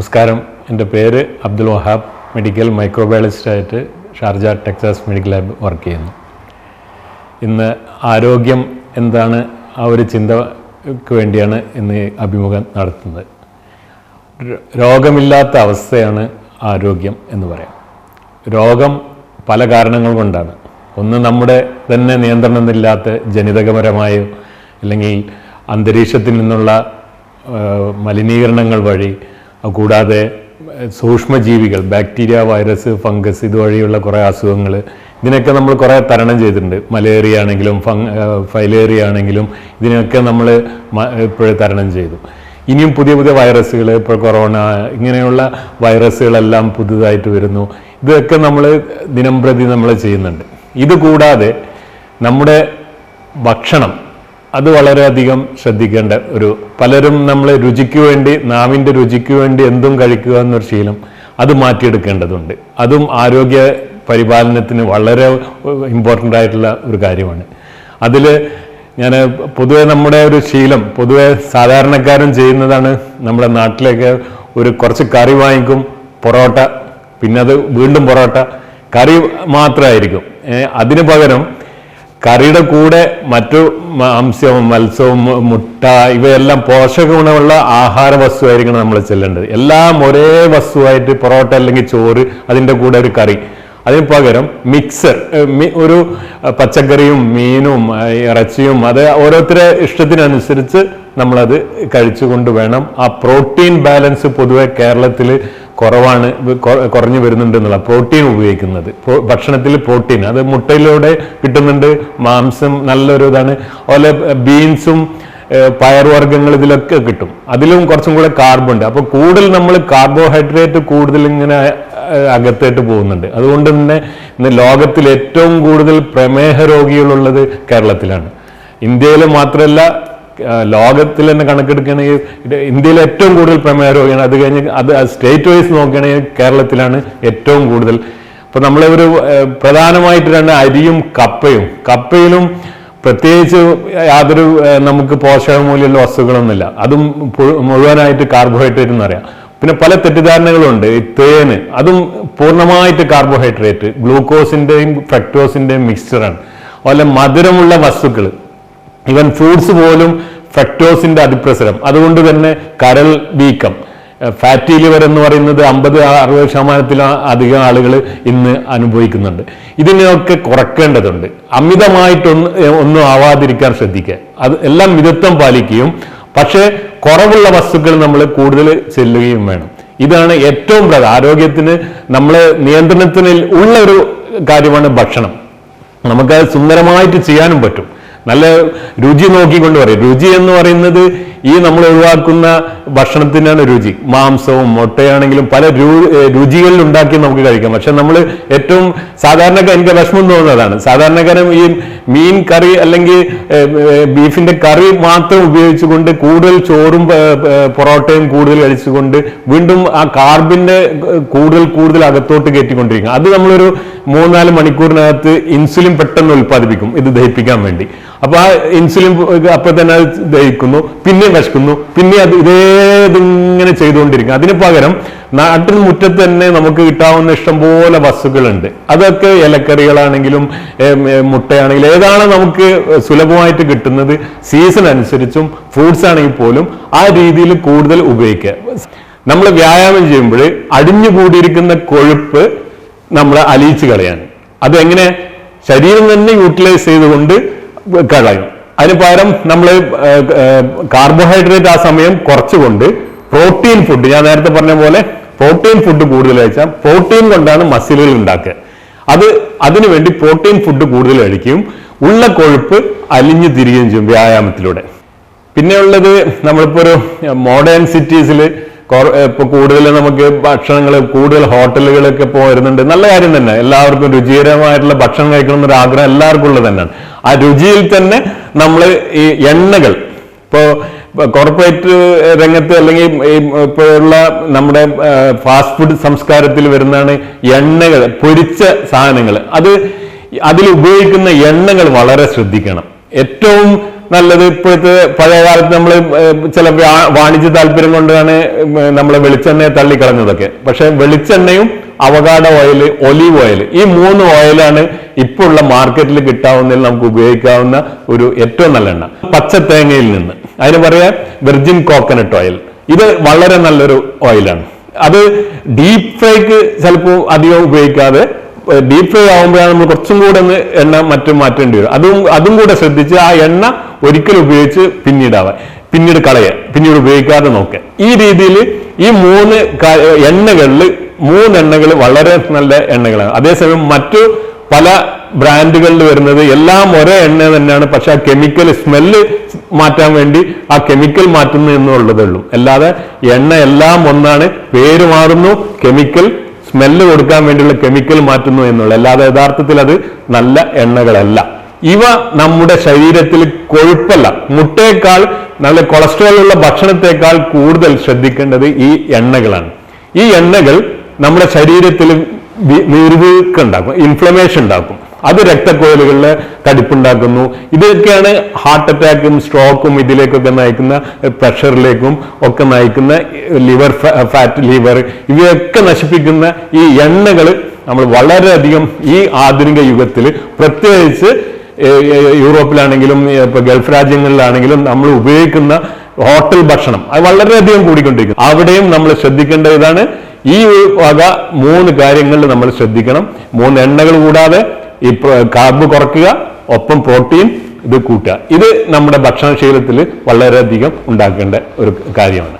നമസ്കാരം. എന്റെ പേര് Abdul Wahab. Medical മൈക്രോബയോളജിസ്റ്റായിട്ട് Sharjah Texas medical lab work ചെയ്യുന്നു. ഇന്ന് ആരോഗ്യം എന്താണ്? ആ ഒരു ചിന്തക്ക് വേണ്ടിയാണ് ഇന്ന് അഭിമുഖം നടത്തുന്നത്. രോഗമില്ലാത്ത അവസ്ഥയാണ് ആരോഗ്യം എന്ന് പറയാം. രോഗം പല കാരണങ്ങൾ കൊണ്ടാണ്. ഒന്ന് നമ്മുടെ തന്നെ നിയന്ത്രണമില്ലാത്ത ജനിതകപരമായോ അല്ലെങ്കിൽ അന്തരീക്ഷത്തിൽ നിന്നുള്ള മലിനീകരണങ്ങൾ വഴി കൂടാതെ സൂക്ഷ്മജീവികൾ ബാക്ടീരിയ വൈറസ് ഫംഗസ് ഇതുവഴിയുള്ള കുറേ അസുഖങ്ങൾ ഇതിനൊക്കെ നമ്മൾ കുറേ തരണം ചെയ്തിട്ടുണ്ട്. മലേറിയ ആണെങ്കിലും ഫങ് ഫൈലേറിയ ആണെങ്കിലും ഇതിനൊക്കെ നമ്മൾ ഇപ്പോഴും തരണം ചെയ്തു. ഇനിയും പുതിയ പുതിയ വൈറസുകൾ ഇപ്പോൾ കൊറോണ ഇങ്ങനെയുള്ള വൈറസുകളെല്ലാം പുതുതായിട്ട് വരുന്നു. ഇതൊക്കെ നമ്മൾ ദിനംപ്രതി നമ്മൾ ചെയ്യുന്നുണ്ട്. ഇത് കൂടാതെ നമ്മുടെ ഭക്ഷണം അത് വളരെയധികം ശ്രദ്ധിക്കേണ്ട ഒരു പലരും നമ്മളെ രുചിക്ക് വേണ്ടി നാവിന്റെ രുചിക്ക് വേണ്ടി എന്തും കഴിക്കുക എന്നൊരു ശീലം അത് മാറ്റിയെടുക്കേണ്ടതുണ്ട്. അതും ആരോഗ്യ പരിപാലനത്തിന് വളരെ ഇമ്പോർട്ടന്റ് ആയിട്ടുള്ള ഒരു കാര്യമാണ്. അതിൽ ഞാൻ പൊതുവെ നമ്മുടെ ഒരു ശീലം പൊതുവെ സാധാരണക്കാരൻ ചെയ്യുന്നതാണ് നമ്മുടെ നാട്ടിലേക്ക് ഒരു കുറച്ച് കറി വാങ്ങിക്കും പൊറോട്ട പിന്നെ അത് വീണ്ടും പൊറോട്ട കറി മാത്രമായിരിക്കും. അതിന് പകരം കറിയുടെ കൂടെ മറ്റു മാംസ്യവും മത്സ്യവും മുട്ട ഇവയെല്ലാം പോഷക ഗുണമുള്ള ആഹാര വസ്തുവായിരിക്കണം നമ്മൾ ചെല്ലേണ്ടത്. എല്ലാം ഒരേ വസ്തുവായിട്ട് പൊറോട്ട അല്ലെങ്കിൽ ചോറ് അതിന്റെ കൂടെ ഒരു കറി. അതിന് പകരം മിക്സർ ഒരു പച്ചക്കറിയും മീനും ഇറച്ചിയും അത് ഓരോരുത്തരെ ഇഷ്ടത്തിനനുസരിച്ച് നമ്മളത് കഴിച്ചുകൊണ്ട് വേണം. ആ പ്രോട്ടീൻ ബാലൻസ് പൊതുവെ കേരളത്തിൽ കുറവാണ് കുറഞ്ഞു വരുന്നുണ്ട് എന്നുള്ള പ്രോട്ടീൻ ഉപയോഗിക്കുന്നത്. ഭക്ഷണത്തിൽ പ്രോട്ടീൻ അത് മുട്ടയിലൂടെ കിട്ടുന്നുണ്ട് മാംസം നല്ലൊരു ഇതാണ്. അതുപോലെ ബീൻസും പയർവർഗങ്ങൾ ഇതിലൊക്കെ കിട്ടും. അതിലും കുറച്ചും കൂടെ കാർബൺ ഉണ്ട്. അപ്പോൾ കൂടുതൽ നമ്മൾ കാർബോഹൈഡ്രേറ്റ് കൂടുതൽ ഇങ്ങനെ അകത്തേട്ട് പോകുന്നുണ്ട്. അതുകൊണ്ട് തന്നെ ഇന്ന് ലോകത്തിൽ ഏറ്റവും കൂടുതൽ പ്രമേഹ രോഗികളുള്ളത് കേരളത്തിലാണ്. ഇന്ത്യയിൽ മാത്രമല്ല ലോകത്തിൽ തന്നെ കണക്കെടുക്കുകയാണെങ്കിൽ ഇന്ത്യയിൽ ഏറ്റവും കൂടുതൽ പ്രമേഹ രോഗിയാണ്. അത് കഴിഞ്ഞ് അത് സ്റ്റേറ്റ് വൈസ് നോക്കുകയാണെങ്കിൽ കേരളത്തിലാണ് ഏറ്റവും കൂടുതൽ. ഇപ്പൊ നമ്മളെ ഒരു പ്രധാനമായിട്ട് രണ്ട് അരിയും കപ്പയും. കപ്പയിലും പ്രത്യേകിച്ച് യാതൊരു നമുക്ക് പോഷകമൂല്യമുള്ള വസ്തുക്കളൊന്നുമില്ല. അതും മുഴുവനായിട്ട് കാർബോഹൈഡ്രേറ്റ് എന്ന് പറയാം. പിന്നെ പല തെറ്റിദ്ധാരണകളുണ്ട്. തേന് അതും പൂർണമായിട്ട് കാർബോഹൈഡ്രേറ്റ് ഗ്ലൂക്കോസിന്റെയും ഫ്രക്ടോസിന്റെയും മിക്സ്ചറാണ് അതുപോലെ മധുരമുള്ള വസ്തുക്കൾ ഈവൻ ഫ്രൂട്ട്സ് പോലും ഫെക്ടോസിന്റെ അതിപ്രസരം. അതുകൊണ്ട് തന്നെ കരൾ വീക്കം. ഫാറ്റി ലിവർ എന്ന് പറയുന്നത് അമ്പത് അറുപത് ശതമാനത്തിൽ അധികം ആളുകൾ ഇന്ന് അനുഭവിക്കുന്നുണ്ട്. ഇതിനെയൊക്കെ കുറക്കേണ്ടതുണ്ട്. അമിതമായിട്ടൊന്ന് ഒന്നും ആവാതിരിക്കാൻ ശ്രദ്ധിക്കുക. അത് എല്ലാം മിതത്വം പാലിക്കുകയും പക്ഷേ കുറവുള്ള വസ്തുക്കൾ നമ്മൾ കൂടുതൽ ചെല്ലുകയും വേണം. ഇതാണ് ഏറ്റവും പ്രധാന. ആരോഗ്യത്തിന് നമ്മൾ നിയന്ത്രണത്തിന് ഉള്ള ഒരു കാര്യമാണ് ഭക്ഷണം. നമുക്ക് സുന്ദരമായിട്ട് ചെയ്യാനും പറ്റും. നല്ല രുചി നോക്കിക്കൊണ്ട് പറയും. രുചി എന്ന് പറയുന്നത് ഈ നമ്മൾ ഒഴിവാക്കുന്ന ഭക്ഷണത്തിനാണ് രുചി. മാംസവും മുട്ടയാണെങ്കിലും പല രുചികളിൽ ഉണ്ടാക്കി നമുക്ക് കഴിക്കാം. പക്ഷെ നമ്മൾ ഏറ്റവും സാധാരണക്കാർ എനിക്ക് വിഷമം തോന്നുന്നതാണ്. സാധാരണക്കാരൻ ഈ മീൻ കറി അല്ലെങ്കിൽ ബീഫിന്റെ കറി മാത്രം ഉപയോഗിച്ചുകൊണ്ട് കൂടുതൽ ചോറും പൊറോട്ടയും കൂടുതൽ കഴിച്ചുകൊണ്ട് വീണ്ടും ആ കാർബിന്റെ കൂടുതൽ കൂടുതൽ അകത്തോട്ട് കയറ്റിക്കൊണ്ടിരിക്കും. അത് നമ്മളൊരു മൂന്നാൽ മണിക്കൂറിനകത്ത് ഇൻസുലിൻ പെട്ടെന്ന് ഉൽപ്പാദിപ്പിക്കും. ഇത് ദഹിപ്പിക്കാൻ വേണ്ടി. അപ്പൊ ആ ഇൻസുലിൻ അപ്പൊ തന്നെ ദഹിക്കുന്നു. പിന്നെ വിശക്കുന്നു പിന്നെ അത് ഇതേ ഇതിങ്ങനെ ചെയ്തുകൊണ്ടിരിക്കും അതിന് പകരം നാട്ടിൻ മുറ്റത്ത് തന്നെ നമുക്ക് കിട്ടാവുന്ന ഇഷ്ടംപോലെ വസ്തുക്കളുണ്ട്. അതൊക്കെ ഇലക്കറികളാണെങ്കിലും മുട്ടയാണെങ്കിലും ഏതാണ് നമുക്ക് സുലഭമായിട്ട് കിട്ടുന്നത്? സീസൺ അനുസരിച്ചും ഫ്രൂട്ട്സ് ആണെങ്കിൽ പോലും ആ രീതിയിൽ കൂടുതൽ ഉപയോഗിക്കുക. നമ്മൾ വ്യായാമം ചെയ്യുമ്പോൾ അടിഞ്ഞു അടിഞ്ഞുകൂടിയിരിക്കുന്ന കൊഴുപ്പ് നമ്മൾ അലിയിച്ച് കളയാണ്. അതെങ്ങനെ? ശരീരം തന്നെ യൂട്ടിലൈസ് ചെയ്തുകൊണ്ട് കളയും. അതിന് പകരം നമ്മൾ കാർബോഹൈഡ്രേറ്റ് ആ സമയം കുറച്ചുകൊണ്ട് പ്രോട്ടീൻ ഫുഡ് ഞാൻ നേരത്തെ പറഞ്ഞ പോലെ പ്രോട്ടീൻ ഫുഡ് കൂടുതൽ കഴിച്ചാൽ പ്രോട്ടീൻ കൊണ്ടാണ് മസിലുകൾ ഉണ്ടാക്കുക. അത് അതിനുവേണ്ടി പ്രോട്ടീൻ ഫുഡ് കൂടുതൽ കഴിക്കുകയും ഉള്ള കൊഴുപ്പ് അലിഞ്ഞു തിരികുകയും ചെയ്യും വ്യായാമത്തിലൂടെ. പിന്നെയുള്ളത് ഉള്ളത് നമ്മളിപ്പോ ഒരു മോഡേൺ സിറ്റീസിൽ ഇപ്പോൾ കൂടുതൽ നമുക്ക് ഭക്ഷണങ്ങൾ കൂടുതൽ ഹോട്ടലുകളൊക്കെ ഇപ്പോൾ വരുന്നുണ്ട് നല്ല കാര്യം തന്നെ. എല്ലാവർക്കും രുചികരമായിട്ടുള്ള ഭക്ഷണം കഴിക്കണം എന്നൊരു ആഗ്രഹം എല്ലാവർക്കും ഉള്ളത് തന്നെയാണ്. ആ രുചിയിൽ തന്നെ നമ്മൾ ഈ എണ്ണകൾ. ഇപ്പോൾ കോർപ്പറേറ്റ് രംഗത്ത് അല്ലെങ്കിൽ ഇപ്പോഴുള്ള നമ്മുടെ ഫാസ്റ്റ് ഫുഡ് സംസ്കാരത്തിൽ വരുന്നതാണ് എണ്ണകൾ പൊരിച്ച സാധനങ്ങൾ. അത് അതിൽ ഉപയോഗിക്കുന്ന എണ്ണകൾ വളരെ ശ്രദ്ധിക്കണം. ഏറ്റവും നല്ലത് ഇപ്പോഴത്തെ പഴയ കാലത്ത് നമ്മൾ ചില വാണിജ്യ താല്പര്യം കൊണ്ടാണ് നമ്മളെ വെളിച്ചെണ്ണയെ തള്ളിക്കളഞ്ഞതൊക്കെ. പക്ഷെ വെളിച്ചെണ്ണയും അവകാഡ ഓയിൽ ഒലീവ് ഓയിൽ ഈ മൂന്ന് ഓയിലാണ് ഇപ്പോൾ ഉള്ള മാർക്കറ്റിൽ കിട്ടാവുന്നതിൽ നമുക്ക് ഉപയോഗിക്കാവുന്ന ഒരു ഏറ്റവും നല്ല എണ്ണ. പച്ച തേങ്ങയിൽ നിന്ന്. അതിന് പറയാ വെർജിൻ കോക്കനട്ട് ഓയിൽ ഇത് വളരെ നല്ലൊരു ഓയിലാണ് അത് ഡീപ് ഫ്രൈക്ക് ചിലപ്പോൾ അധികം ഉപയോഗിക്കാതെ ഡീപ് ഫ്രൈ ആകുമ്പോഴാണ് നമ്മൾ കുറച്ചും കൂടെ ഒന്ന് എണ്ണ മറ്റും മാറ്റേണ്ടി വരും അതും അതും കൂടെ ശ്രദ്ധിച്ച് ആ എണ്ണ ഒരിക്കലും ഉപയോഗിച്ച് പിന്നീടാവാൻ പിന്നീട് കളയുക പിന്നീട് ഉപയോഗിക്കാതെ നോക്കുക ഈ രീതിയിൽ ഈ മൂന്ന് എണ്ണകളിൽ മൂന്ന് എണ്ണകൾ വളരെ നല്ല എണ്ണകളാണ്. അതേസമയം മറ്റു പല ബ്രാൻഡുകളിൽ വരുന്നത് എല്ലാം ഒരേ എണ്ണ തന്നെയാണ്. പക്ഷെ ആ കെമിക്കൽ സ്മെല്ല് മാറ്റാൻ വേണ്ടി ആ കെമിക്കൽ മാറ്റുന്നു എന്നുള്ളതേ ഉള്ളൂ അല്ലാതെ എണ്ണ എല്ലാം ഒന്നാണ് പേര് മാറുന്നു കെമിക്കൽ സ്മെല്ല് കൊടുക്കാൻ വേണ്ടിയുള്ള കെമിക്കൽ മാറ്റുന്നു എന്നുള്ള അല്ലാതെ യഥാർത്ഥത്തിൽ അത് നല്ല എണ്ണകളല്ല. ഇവ നമ്മുടെ ശരീരത്തിൽ കൊഴുപ്പല്ല. മുട്ടയേക്കാൾ നല്ല കൊളസ്ട്രോൾ ഉള്ള ഭക്ഷണത്തെക്കാൾ കൂടുതൽ ശ്രദ്ധിക്കേണ്ടത് ഈ എണ്ണകളാണ്. ഈ എണ്ണകൾ നമ്മുടെ ശരീരത്തിൽ നീർവീക്കുണ്ടാക്കും ഇൻഫ്ലമേഷൻ ഉണ്ടാക്കും. അത് രക്തക്കോലുകളിൽ തടിപ്പുണ്ടാക്കുന്നു. ഇതൊക്കെയാണ് ഹാർട്ട് അറ്റാക്കും സ്ട്രോക്കും ഇതിലേക്കൊക്കെ നയിക്കുന്ന പ്രഷറിലേക്കും ഒക്കെ നയിക്കുന്ന ലിവർ ഫാറ്റ് ലിവർ ഇവയൊക്കെ നശിപ്പിക്കുന്ന ഈ എണ്ണകൾ നമ്മൾ വളരെയധികം ഈ ആധുനിക യുഗത്തിൽ പ്രത്യേകിച്ച് യൂറോപ്പിലാണെങ്കിലും ഇപ്പൊ ഗൾഫ് രാജ്യങ്ങളിലാണെങ്കിലും നമ്മൾ ഉപയോഗിക്കുന്ന ഹോട്ടൽ ഭക്ഷണം. അത് വളരെയധികം കൂടിക്കൊണ്ടിരിക്കുന്നു. അവിടെയും നമ്മൾ ശ്രദ്ധിക്കേണ്ട ഇതാണ്. ഈ വക മൂന്ന് കാര്യങ്ങളിൽ നമ്മൾ ശ്രദ്ധിക്കണം. മൂന്ന് എണ്ണകൾ കൂടാതെ ഈ കാർബ് കുറയ്ക്കുക ഒപ്പം പ്രോട്ടീൻ ഇത് കൂട്ടുക. ഇത് നമ്മുടെ ഭക്ഷണശീലത്തിൽ വളരെയധികം ഉണ്ടാക്കേണ്ട ഒരു കാര്യമാണ്.